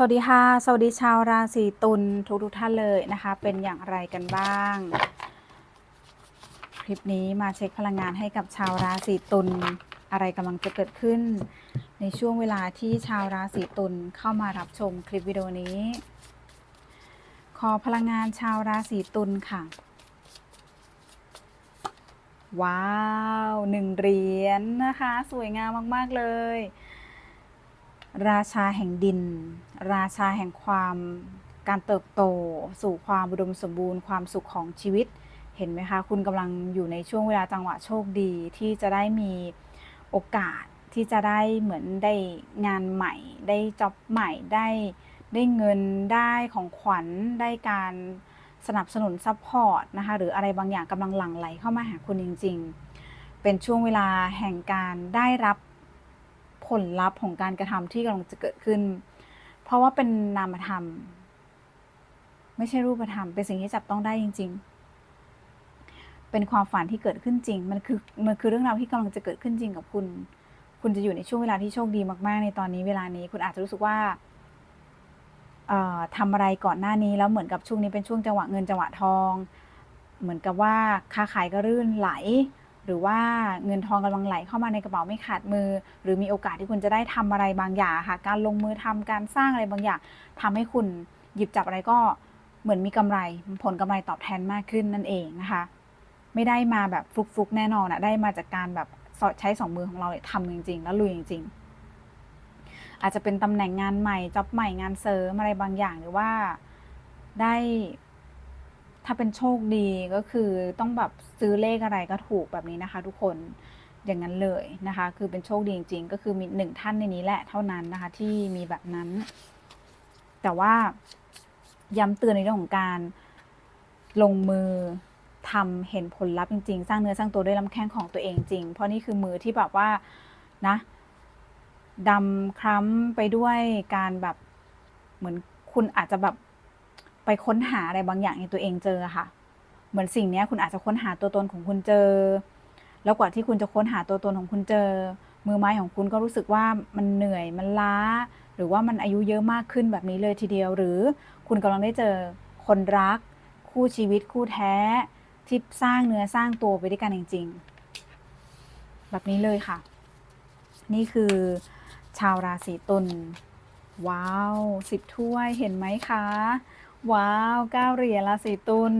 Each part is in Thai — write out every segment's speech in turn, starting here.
สวัสดีค่ะ สวัสดีชาวราศีตุลทุกทุกท่านเลยนะคะ เป็นอย่างไรกันบ้าง คลิปนี้มาเช็คพลังงานให้กับชาวราศีตุลอะไรกำลังจะเกิดขึ้น ในช่วงเวลาที่ชาวราศีตุลเข้ามารับชมคลิปวิดีโอนี้ ขอพลังงานชาวราศีตุลค่ะ ว้าวหนึ่งเหรียญนะคะ สวยงามมาก ๆ เลย ราชาแห่งดิน ราชาแห่งความการเติบโต สู่ความอุดมสมบูรณ์ความสุขของชีวิต เห็นไหมคะ คุณกำลังอยู่ในช่วงเวลาจังหวะโชคดีที่จะได้มีโอกาสที่จะได้เหมือนได้งานใหม่ ได้จ็อบใหม่ได้ได้เงินได้ของขวัญได้การสนับสนุนซัพพอร์ตนะคะหรืออะไรบางอย่างกำลังหลั่งไหลเข้ามาหาคุณจริง ๆ เป็นช่วงเวลาแห่งการได้รับ ผลลัพธ์ของการกระทำที่กำลังจะเกิดขึ้น เพราะว่าเป็นนามธรรม ไม่ใช่รูปธรรม เป็นสิ่งที่จับต้องได้จริง ๆ เป็นความฝันที่เกิดขึ้นจริง มันคือมันคือเรื่องราวที่กำลังจะเกิดขึ้นจริงกับคุณ คุณจะอยู่ในช่วงเวลาที่โชคดีมากๆ ในตอนนี้เวลานี้ คุณอาจจะรู้สึกว่าเอ่อทำอะไรก่อนหน้านี้แล้วเหมือนกับช่วงนี้เป็นช่วงจังหวะเงินจังหวะทอง เหมือนกับว่าค้าขายก็รื่นไหล หรือว่าเงินทองกำลังไหลเข้ามาในกระเป๋าไม่ขาดมือ หรือมีโอกาสที่คุณจะได้ทำอะไรบางอย่างค่ะ การลงมือทำการสร้างอะไรบางอย่างทำให้คุณหยิบจับอะไรก็เหมือนมีกำไรผลกำไรตอบแทนมากขึ้นนั่นเองนะคะ ไม่ได้มาแบบฟลุกๆแน่นอนอะได้มาจากการแบบใช้สองมือของเราเทำจริง ๆ แล้วลุยจริง ๆ อาจจะเป็นตำแหน่งงานใหม่จ็อบใหม่งานเสริมอะไรบางอย่างหรือว่าได้ ถ้าเป็นโชคดีก็คือต้องแบบซื้อเลขอะไรก็ถูกแบบนี้นะคะ ทุกคนอย่างนั้นเลยนะคะ คือเป็นโชคดีจริง ๆ ก็คือมีหนึ่งท่านในนี้แหละเท่านั้นนะคะ ที่มีแบบนั้น แต่ว่าย้ำเตือนในเรื่องของการลงมือทำเห็นผลลัพธ์จริง ๆ สร้างเนื้อสร้างตัวด้วยลำแข้งของตัวเองจริง เพราะนี่คือมือที่แบบว่านะดำคล้ำไปด้วยการแบบเหมือนคุณอาจจะแบบ ไปค้นหาอะไรบางอย่างในตัวเองเจอค่ะ เหมือนสิ่งนี้คุณอาจจะค้นหาตัวตนของคุณเจอ แล้วกว่าที่คุณจะค้นหาตัวตนของคุณเจอ มือไม้ของคุณก็รู้สึกว่ามันเหนื่อยมันล้า หรือว่ามันอายุเยอะมากขึ้นแบบนี้เลยทีเดียว หรือคุณกำลังได้เจอคนรัก คู่ชีวิตคู่แท้ที่สร้างเนื้อสร้างตัวไปด้วยกันจริงๆ แบบนี้เลยค่ะ นี่คือชาวราศีตุลว้าวสิบถ้วยเห็นไหมคะ ว้าวเก้าเหรียญราศีตุล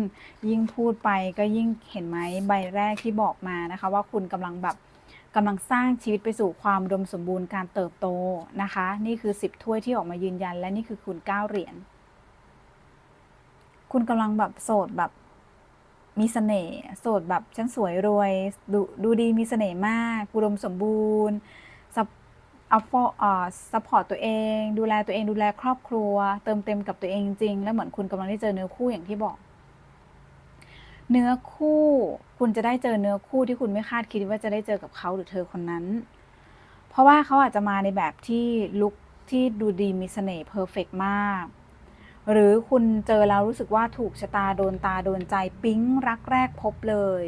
ยิ่งพูดไปก็ยิ่งเห็นไหมใบแรกที่บอกมานะคะ ว่าคุณกำลังแบบกำลังสร้างชีวิตไปสู่ความดมสมบูรณ์การเติบโตนะคะ นี่คือสิบถ้วยที่ออกมายืนยัน และนี่คือคุณเก้าเหรียญคุณกำลังแบบโสดแบบมีเสน่ห์โสดแบบฉันสวยรวย ดูดูดีมีเสน่ห์มากอุดมสมบูรณ์ เอาฟออ่าซัพพอร์ตตัวเอง ดูแลตัวเองดูแลครอบครัว เติมเต็มกับตัวเองจริง แล้วเหมือนคุณกำลังได้เจอเนื้อคู่อย่างที่บอก เนื้อคู่ คุณจะได้เจอเนื้อคู่ที่คุณไม่คาดคิดว่าจะได้เจอกับเขาหรือเธอคนนั้น เพราะว่าเขาอาจจะมาในแบบที่ลุคที่ดูดีมีเสน่ห์เพอร์เฟกมาก หรือคุณเจอแล้วรู้สึกว่าถูกชะตาโดนตาโดนใจปิ๊งรักแรกพบเลย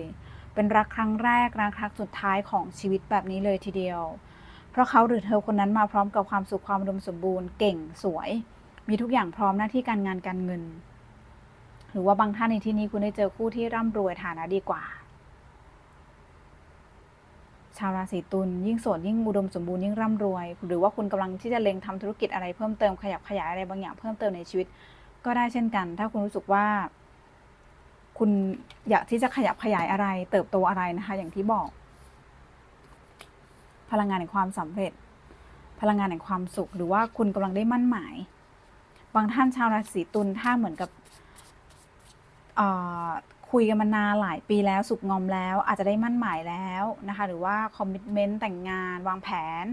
เป็นรักครั้งแรกรักครั้งสุดท้ายของชีวิตแบบนี้เลยทีเดียว เพราะเขาหรือเธอคนนั้นมาพร้อมกับความสุขความอุดมสมบูรณ์เก่งสวย มีทุกอย่างพร้อมหน้าที่การงานการเงิน หรือว่าบางท่านในที่นี้คุณได้เจอคู่ที่ร่ำรวยฐานะดีกว่า ชาวราศีตุลยิ่งโสดยิ่งอุดมสมบูรณ์ยิ่งร่ำรวย หรือว่าคุณกำลังที่จะเล็งทำธุรกิจอะไรเพิ่มเติมขยับขยายอะไรบางอย่างเพิ่มเติมในชีวิต ก็ได้เช่นกัน ถ้าคุณรู้สึกว่า คุณอยากที่จะขยับขยายอะไร เติบโตอะไรนะคะ อย่างที่บอก พลังงานแห่งความสำเร็จ พลังงานแห่งความสุข หรือว่าคุณกำลังได้มั่นหมาย บางท่านชาวราศีตุลถ้าเหมือนกับคุยกันมานานหลายปีแล้วสุกงอมแล้วอาจจะได้มั่นหมายแล้วนะคะหรือว่าคอมมิชเมนต์แต่งงานวางแผน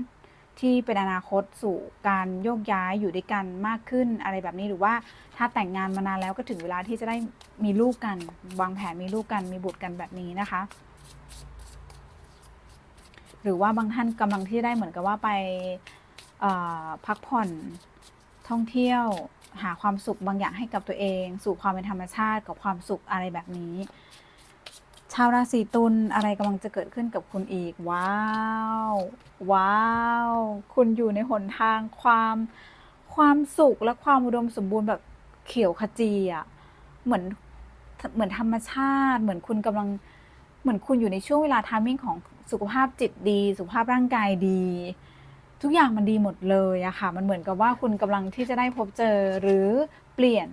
ที่เป็นอนาคตสู่การโยกย้ายอยู่ด้วยกันมากขึ้นอะไรแบบนี้หรือว่าถ้าแต่งงานมานานแล้วก็ถึงเวลาที่จะได้มีลูกกัน วางแผนมีลูกกันมีบุตรกันแบบนี้นะคะ หรือว่าบางท่านกำลังที่ได้เหมือนกับว่าไปพักผ่อนท่องเที่ยวหาความสุขบางอย่างให้กับตัวเอง สู่ความเป็นธรรมชาติกับความสุขอะไรแบบนี้ ชาวราศีตุลอะไรกำลังจะเกิดขึ้นกับคุณอีก ว้าว ว้าว คุณอยู่ในหนทางความความสุขและความอุดมสมบูรณ์แบบเขียวขจีอะเหมือนเหมือนธรรมชาติ เหมือนคุณกำลังเหมือนคุณอยู่ในช่วงเวลาทามมิ่งของ สุขภาพจิตดี สุขภาพร่างกายดี ทุกอย่างมันดีหมดเลยอะค่ะ มันเหมือนกับว่าคุณกำลังที่จะได้พบเจอหรือเปลี่ยน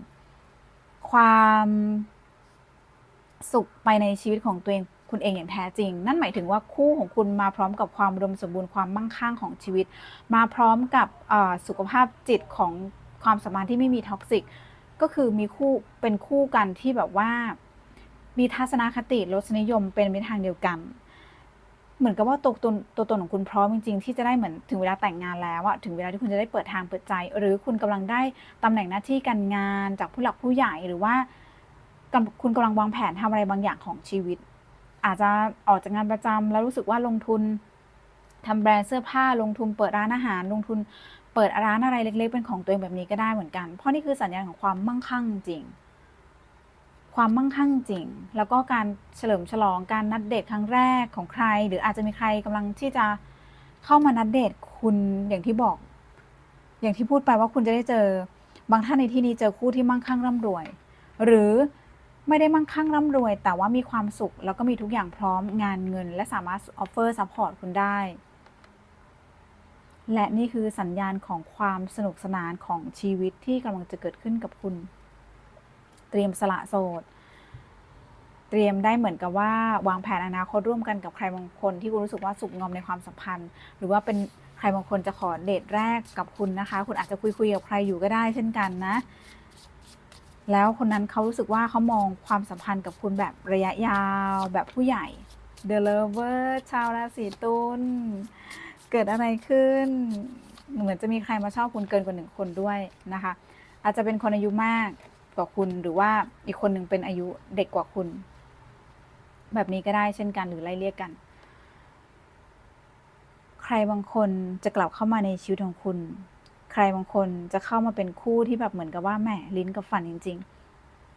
ความสุขไปในชีวิตของตัวเองคุณเองอย่างแท้จริง นั่นหมายถึงว่าคู่ของคุณมาพร้อมกับความอุดมสมบูรณ์ความมั่งคั่งของชีวิต มาพร้อมกับสุขภาพจิตของความสัมพันธ์ที่ไม่มีท็อกซิกก็คือมีคู่เป็นคู่กันที่แบบว่า มีทัศนคติรสนิยมเป็นไปทางเดียวกัน เหมือนกับว่าตัวตนตัวตนของคุณพร้อมจริงๆ ที่จะได้เหมือนถึงเวลาแต่งงานแล้วอะถึงเวลาที่คุณจะได้เปิดทางเปิดใจ หรือคุณกำลังได้ตำแหน่งหน้าที่การงานจากผู้หลักผู้ใหญ่หรือว่าคุณกำลังวางแผนทำอะไรบางอย่างของชีวิต อาจจะออกจากงานประจำแล้วรู้สึกว่าลงทุนทำแบรนด์เสื้อผ้าลงทุนเปิดร้านอาหาร ลงทุนเปิดร้านอะไรเล็ก ๆ เป็นของตัวเองแบบนี้ก็ได้เหมือนกัน เพราะนี่คือสัญญาณของความมั่งคั่งจริง ความมั่งคั่งจริง แล้วก็การเฉลิมฉลองการนัดเดทครั้งแรกของใคร หรืออาจจะมีใครกำลังที่จะเข้ามานัดเดทคุณอย่างที่บอก อย่างที่พูดไปว่าคุณจะได้เจอ บางท่านในที่นี้เจอคู่ที่มั่งคั่งร่ำรวย หรือไม่ได้มั่งคั่งร่ำรวย แต่ว่ามีความสุข แล้วก็มีทุกอย่างพร้อมงานเงิน และสามารถออฟเฟอร์ซัพพอร์ตคุณได้ และนี่คือสัญญาณของความสนุกสนานของชีวิตที่กำลังจะเกิดขึ้นกับคุณ เตรียมสละโสด เตรียมได้เหมือนกับว่าวางแผนอนาคตร่วมกันกับใครบางคนที่คุณรู้สึกว่าสุขงอมในความสัมพันธ์ หรือว่าเป็นใครบางคนจะขอเดทแรกกับคุณนะคะ คุณอาจจะคุยคุยกับใครอยู่ก็ได้เช่นกันนะ แล้วคนนั้นเขารู้สึกว่าเขามองความสัมพันธ์กับคุณแบบระยะยาวแบบผู้ใหญ่ The Lover ชาวราศีตุลเกิดอะไรขึ้น เหมือนจะมีใครมาชอบคุณเกินกว่าหนึ่งคนด้วยนะคะ อาจจะเป็นคนอายุมาก กว่าคุณหรือว่าอีกคนหนึ่งเป็นอายุเด็กกว่าคุณ แบบนี้ก็ได้เช่นกันหรือไล่เรียกกัน ใครบางคนจะกลับเข้ามาในชีวิตของคุณ ใครบางคนจะเข้ามาเป็นคู่ที่แบบเหมือนกับว่าแหมลิ้นกับฟันจริง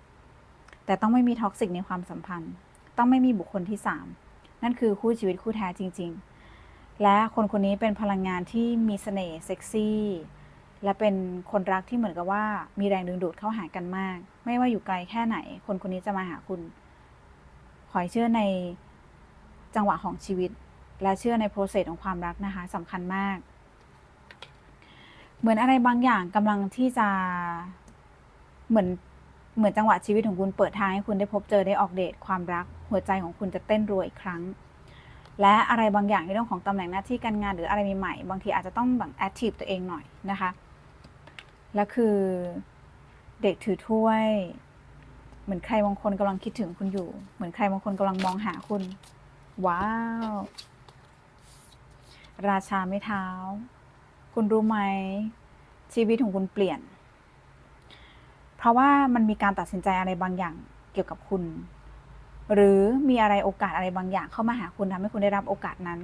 ๆ แต่ต้องไม่มีท็อกซิกในความสัมพันธ์ ต้องไม่มีบุคคลที่สามนั่นคือคู่ชีวิตคู่แท้จริง ๆ และคนคนนี้เป็นพลังงานที่มีเสน่ห์เซ็กซี่ และเป็นคนรักที่เหมือนกับว่ามีแรงดึงดูดเข้าหากันมาก ไม่ว่าอยู่ไกลแค่ไหน คนคนนี้จะมาหาคุณ ขอให้เชื่อในจังหวะของชีวิต และเชื่อในโปรเซสของความรักนะคะสำคัญมาก เหมือนอะไรบางอย่างกำลังที่จะเหมือนเหมือนจังหวะชีวิตของคุณเปิดทางให้คุณได้พบเจอได้ออกเดทความรัก หัวใจของคุณจะเต้นรัวอีกครั้ง และอะไรบางอย่างในเรื่องของตำแหน่งหน้าที่การงานหรืออะไรใหม่ๆบางทีอาจจะต้องแบบแอคทีฟตัวเองหน่อยนะคะ และคือเด็กถือถ้วย เหมือนใครบางคนกำลังคิดถึงคุณอยู่ เหมือนใครบางคนกำลังมองหาคุณ ว้าว ราชาไม่เท้า คุณรู้ไหม ชีวิตของคุณเปลี่ยน เพราะว่ามันมีการตัดสินใจอะไรบางอย่างเกี่ยวกับคุณ หรือมีอะไรโอกาสอะไรบางอย่างเข้ามาหาคุณทำให้คุณได้รับโอกาสนั้น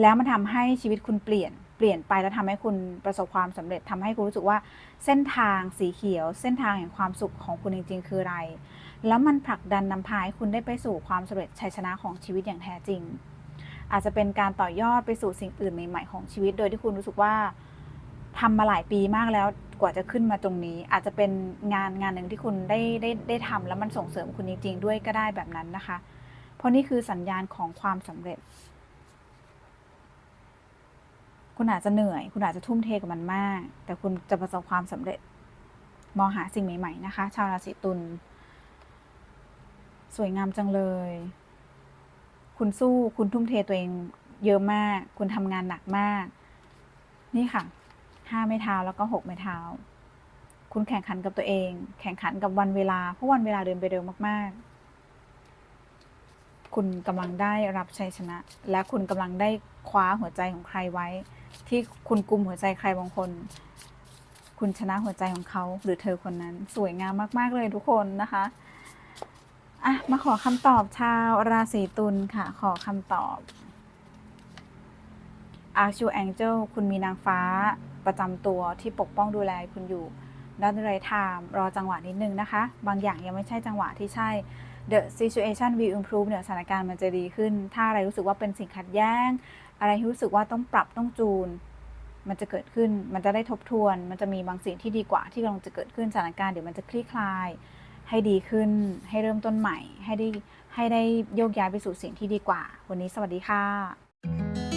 แล้วมันทำให้ชีวิตคุณเปลี่ยน เปลี่ยนไปแล้วทำให้คุณประสบความสำเร็จทำให้คุณรู้สึกว่าเส้นทางสีเขียว เส้นทางแห่งความสุขของคุณจริง ๆ คืออะไร แล้วมันผลักดันนำพาให้คุณได้ไปสู่ความสำเร็จชัยชนะของชีวิตอย่างแท้จริง อาจจะเป็นการต่อยอดไปสู่สิ่งอื่นใหม่ๆของชีวิต โดยที่คุณรู้สึกว่าทำมาหลายปีมากแล้วกว่าจะขึ้นมาตรงนี้ อาจจะเป็นงานงานหนึ่งที่คุณได้ได้ได้ทำแล้วมันส่งเสริมคุณจริงๆด้วยก็ได้แบบนั้นนะคะ เพราะนี่คือสัญญาณของความสำเร็จ คุณอาจจะเหนื่อย คุณอาจจะทุ่มเทกับมันมาก แต่คุณจะประสบความสำเร็จ มองหาสิ่งใหม่ๆนะคะ ชาวราศีตุล สวยงามจังเลย คุณสู้ คุณทุ่มเทตัวเองเยอะมาก คุณทำงานหนักมาก นี่ค่ะ ห้าไม้เท้าแล้วก็หกไม้เท้า คุณแข่งขันกับตัวเอง แข่งขันกับวันเวลา เพราะวันเวลาเดินไปเร็วมาก ๆคุณกำลังได้รับชัยชนะ และคุณกำลังได้คว้าหัวใจของใครไว้ ที่คุณกุมหัวใจใครบางคน คุณชนะหัวใจของเขาหรือเธอคนนั้น สวยงามมาก ๆ เลยทุกคนนะคะอะมาขอคำตอบชาวราศีตุลค่ะ ขอคำตอบ Archangel Angel คุณมีนางฟ้าประจำตัวที่ปกป้องดูแลคุณอยู่ดันไรไทม์รอจังหวะนิดนึงนะคะ บางอย่างยังไม่ใช่จังหวะที่ใช่ The situation will improve เนี่ยสถานการณ์มันจะดีขึ้น ถ้าอะไรรู้สึกว่าเป็นสิ่งขัดแย้ง อะไรที่รู้สึกว่าต้องปรับต้องจูน มันจะเกิดขึ้น มันจะได้ทบทวน มันจะมีบางสิ่งที่ดีกว่าที่กำลังจะเกิดขึ้นสถานการณ์เดี๋ยวมันจะคลี่คลาย ให้ดีขึ้น ให้เริ่มต้นใหม่ ให้ได้ให้ได้โยกย้ายไปสู่สิ่งที่ดีกว่า วันนี้สวัสดีค่ะ